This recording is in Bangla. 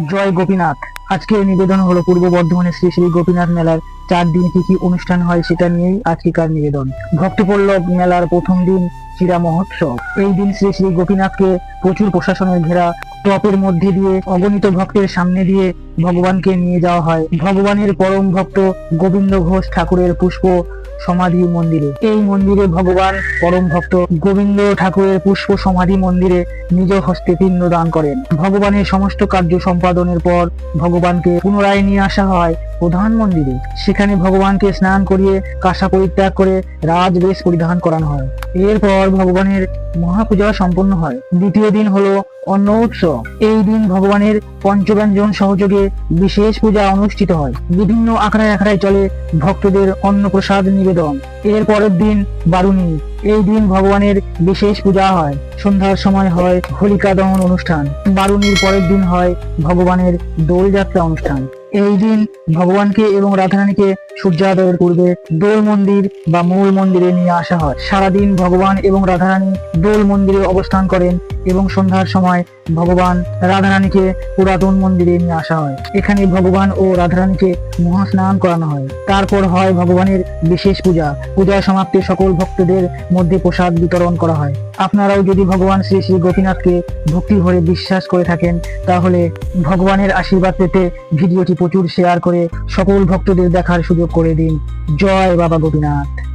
জয় গোপীনাথ। আজকের নিবেদন হলো পূর্ব বর্ধমানের শ্রী শ্রী গোপীনাথ মেলার চার দিন কি কি অনুষ্ঠান হয় সেটা নিয়েই আজকেকার নিবেদন। ভক্তপল্লব মেলার প্রথম দিন চিরা মহোৎসব। এই দিন শ্রী শ্রী গোপীনাথকে প্রচুর প্রশাসনের ঘেরা টপের মধ্যে দিয়ে অগণিত ভক্তের সামনে দিয়ে ভগবানকে নিয়ে যাওয়া হয়। ভগবানের পরম ভক্ত গোবিন্দ ঘোষ ঠাকুরের পুষ্প সমাধি মন্দিরে। এই মন্দিরে ভগবান পরম ভক্ত গোবিন্দ ঠাকুরের পুষ্প সমাধি মন্দিরে নিজ হস্তে পিণ্ড দান করেন। ভগবানের সমস্ত কার্য সম্পাদনের পর ভগবানকে পুনরায় নিয়ে আসা হয় প্রধান মন্দিরে সেখানে ভগবানকে স্নান করিয়ে কাঁসা পরিত্যাগ করে রাজবেশ পরিধান করানো হয়। এরপর ভগবানের মহাপূজা সম্পন্ন হয়। দ্বিতীয় দিন হলো অন্ন উৎসব। এই দিন ভগবানের পঞ্চব্যঞ্জন সহযোগে বিশেষ পূজা অনুষ্ঠিত হয়। বিভিন্ন আখড়ায় আখড়ায় চলে ভক্তদের অন্নপ্রসাদ নিবেদন। এর পরের দিন বারুণী। এই দিন ভগবানের বিশেষ পূজা হয়। সন্ধ্যার সময় হয় হোলিকা দহন অনুষ্ঠান। বারুণীর পরের দিন হয় ভগবানের দোলযাত্রা অনুষ্ঠান। এই দিন ভগবানকে এবং রাধারানীকে সূর্যোদয়ের পূর্বে দোল মন্দির বা মূল মন্দিরে নিয়ে আসা হয়। সারাদিন ভগবান এবং রাধারানী দোল মন্দিরে অবস্থান করেন এবং সন্ধ্যার সময় ভগবান রাধারানীকে পুরাতন মন্দিরে নিয়ে আসা হয়। এখানে ভগবান ও রাধারানীকে মহাস্নান করানো হয়। তারপর হয় ভগবানের বিশেষ পূজা। পূজা সমাপ্তি সকল ভক্তদের মধ্যে প্রসাদ বিতরণ করা হয়। আপনারাও যদি ভগবান শ্রী শ্রী গোপীনাথকে ভক্তি ভরে বিশ্বাস করে থাকেন, তাহলে ভগবানের আশীর্বাদ পেতে ভিডিওটি প্রচুর শেয়ার করে সকল ভক্তদের দেখার সুযোগ করে দিন। জয় বাবা গোপীনাথ।